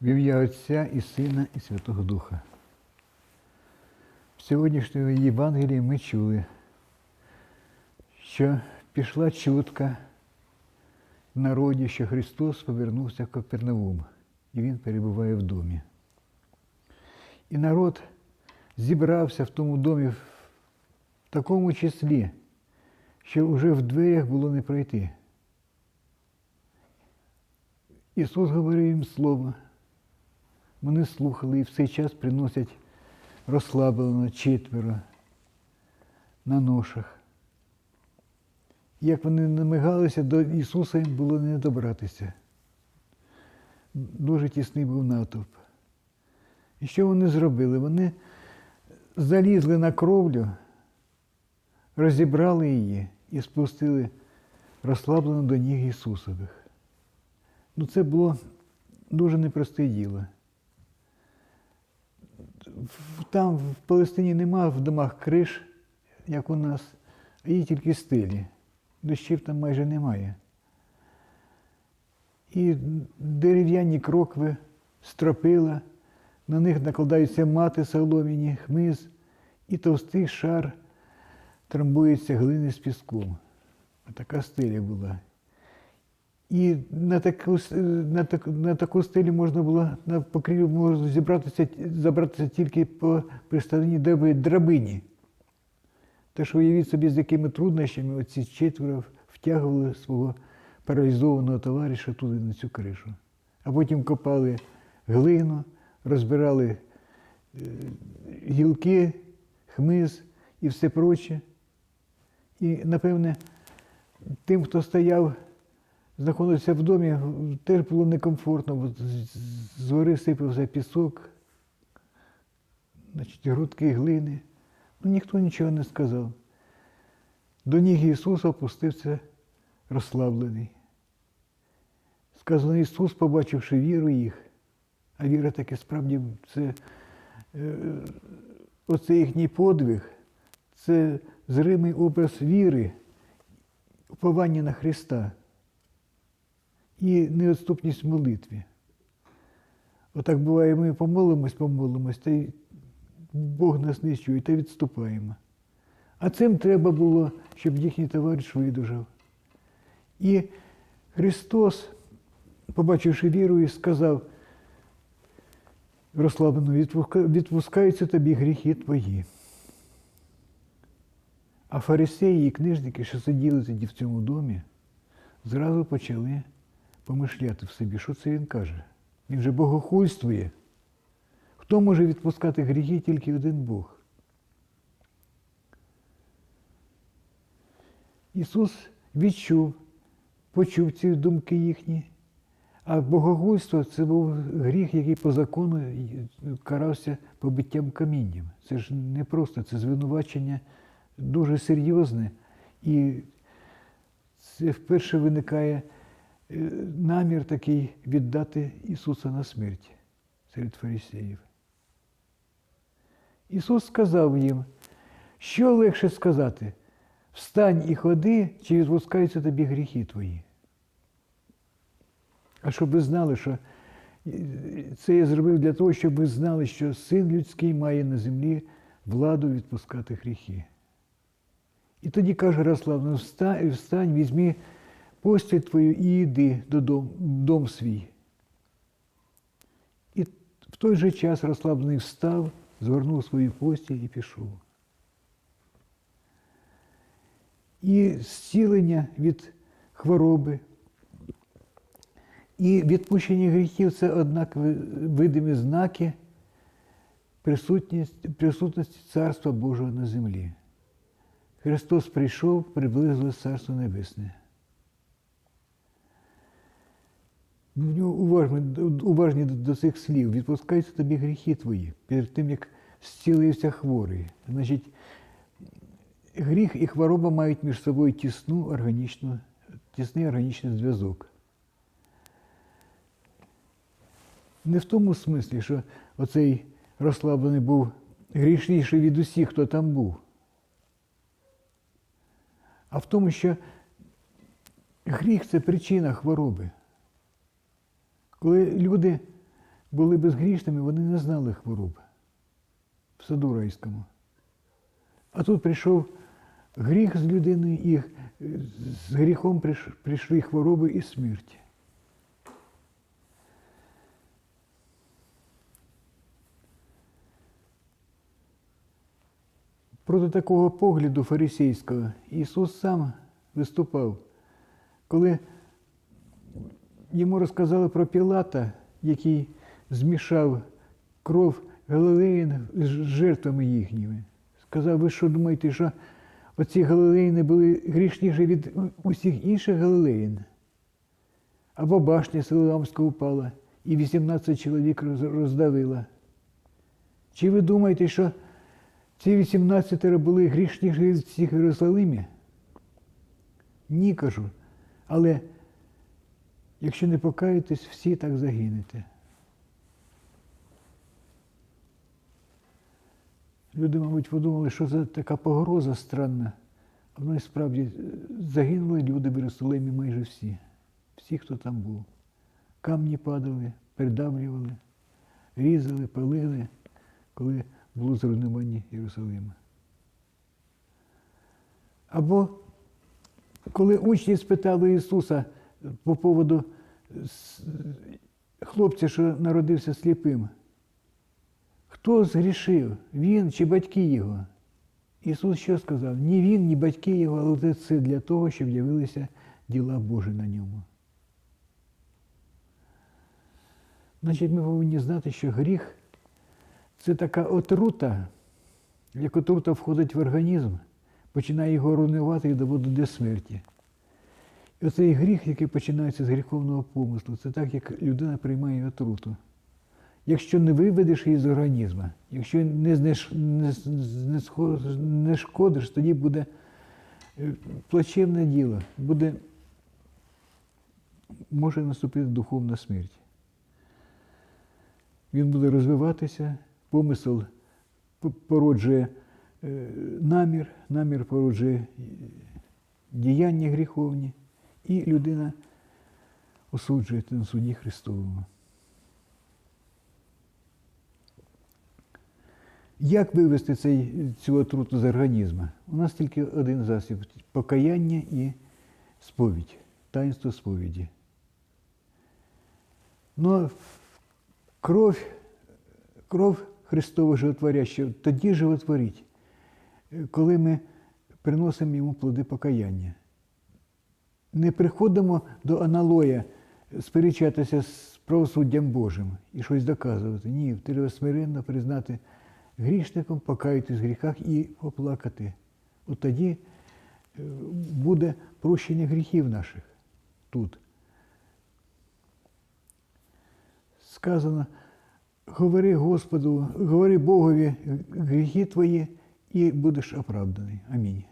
В ім'я Отця і Сина, і Святого Духа. В сьогоднішньому Євангелії ми чули, що пішла чутка в народі, що Христос повернувся в Капернаум, і Він перебуває в домі. І народ зібрався в тому домі в такому числі, що вже в дверях було не пройти. Ісус говорив їм слово. Вони слухали і в цей час приносять розслаблено четверо на ношах. Як вони намагалися до Ісуса їм було не добратися. Дуже тісний був натовп. І що вони зробили? Вони залізли на кровлю, розібрали її і спустили розслаблено до ніг Ісусових. Ну, це було дуже непросте діло. Там в Палестині нема в домах криш, як у нас, є тільки стелі. Дощів там майже немає. І дерев'яні крокви, стропила, на них накладаються мати соломіні, хмиз, і товстий шар трамбується глини з піском. Така стеля була. І на таку, с- на, так, на таку стелі можна було на покрівлю можна зібратися, забратися тільки по приставній драбі- драбині. Тож уявіть собі, з якими труднощами оці четверо втягували свого паралізованого товариша туди на цю кришу. А потім копали глину, розбирали е, гілки, хмиз і все проче. І, напевне, тим, хто стояв, знаходився в домі, теж було некомфортно, бо з- гори сипався пісок, значить, грудки глини. Ну, ніхто нічого не сказав. До ніг Ісуса опустився розслаблений. Сказано, Ісус, побачивши віру їх, а віра таки справді це е, оце їхній подвиг, це зримий образ віри, уповання на Христа і неотступність в молитві. Отак буває, ми помолимось, помолимось, та й Бог нас не чує, та відступаємо. А цим треба було, щоб їхній товариш видужав. І Христос, побачивши віру, сказав, розслаблено, відпускаються тобі гріхи твої. А фарисеї і книжники, що сиділи тоді в цьому домі, зразу почали помишляти в собі, що це він каже. Він же богохульствує. Хто може відпускати гріхи, тільки один Бог. Ісус відчув, почув ці думки їхні. А богогульство це був гріх, який по закону карався побиттям камінням. Це ж не просто, це звинувачення дуже серйозне. І це вперше виникає намір такий віддати Ісуса на смерть серед фарисеїв. Ісус сказав їм, що легше сказати, встань і ходи, чи відпускаються тобі гріхи твої. А щоб ви знали, що е, це я зробив для того, щоб ви знали, що син людський має на землі владу відпускати гріхи. І тоді каже Рослав, ну встань, візьми постіль твою і йди додому, дом свій. І в той же час розслаблений встав, згорнув свою постіль і пішов. І зцілення від хвороби, і відпущення гріхів це однак видимі знаки присутності, присутності Царства Божого на землі. Христос прийшов, приблизилось Царство Небесне. Ну, Уважні, уважні до, до цих слів. Відпускаються тобі гріхи твої перед тим, як зцілився хворий. Значить, гріх і хвороба мають між собою тісну органічну, тісний органічний зв'язок. Не в тому смислі, що оцей розслаблений був грішніший від усіх, хто там був. А в тому, що гріх це причина хвороби. Коли люди були безгрішними, вони не знали хвороб в саду райському. А тут прийшов гріх з людиною, і з гріхом прийшли хвороби і смерть. Проти такого погляду фарисейського Ісус сам виступав, коли йому розказали про Пілата, який змішав кров галилеїн з жертвами їхніми. Сказав, ви що думаєте, що оці галилеїни були грішніші від усіх інших галилеїн? Або башня Силоамська упала і 18 чоловік роздавила. Чи ви думаєте, що ці 18 були грішніші від всіх в Єрусалимі? Ні, кажу. Але якщо не покаєтесь, всі так загинете. Люди, мабуть, подумали, що це така погроза странна. А воно і справді е, загинули люди в Єрусалимі майже всі. Всі, хто там був. Камні падали, придавлювали, різали, палили, коли було зруйнування Єрусалима. Або коли учні спитали Ісуса по поводу хлопця, що народився сліпим, хто згрішив, він чи батьки його? Ісус що сказав? Ні він, ні батьки його, але це для того, щоб явилися діла Божі на ньому. Значить, ми повинні знати, що гріх це така отрута, як отрута входить в організм, починає його руйнувати і доводить до смерті. І оцей гріх, який починається з гріховного помислу, це так, як людина приймає отруту. Якщо не виведеш її з організму, якщо не, знеш, не, не, не шкодиш, тоді буде е, плачевне діло, буде, може наступити духовна смерть. Він буде розвиватися, помисел породжує е, намір, намір породжує е, діяння гріховні, і людина осуджується на суді Христовому. Як вивести цей, цю отруту з організму? У нас тільки один засіб покаяння і сповідь, таїнство сповіді. Ну, кров, кров Христова животворяща тоді животворить, коли ми приносимо йому плоди покаяння. Не приходимо до аналоя сперечатися з правосуддям Божим і щось доказувати. Ні, треба смиренно признати грішником, покаятись в гріхах і поплакати. От тоді е, буде прощення гріхів наших тут. Сказано, говори Господу, говори Богові гріхи твої і будеш оправданий. Амінь.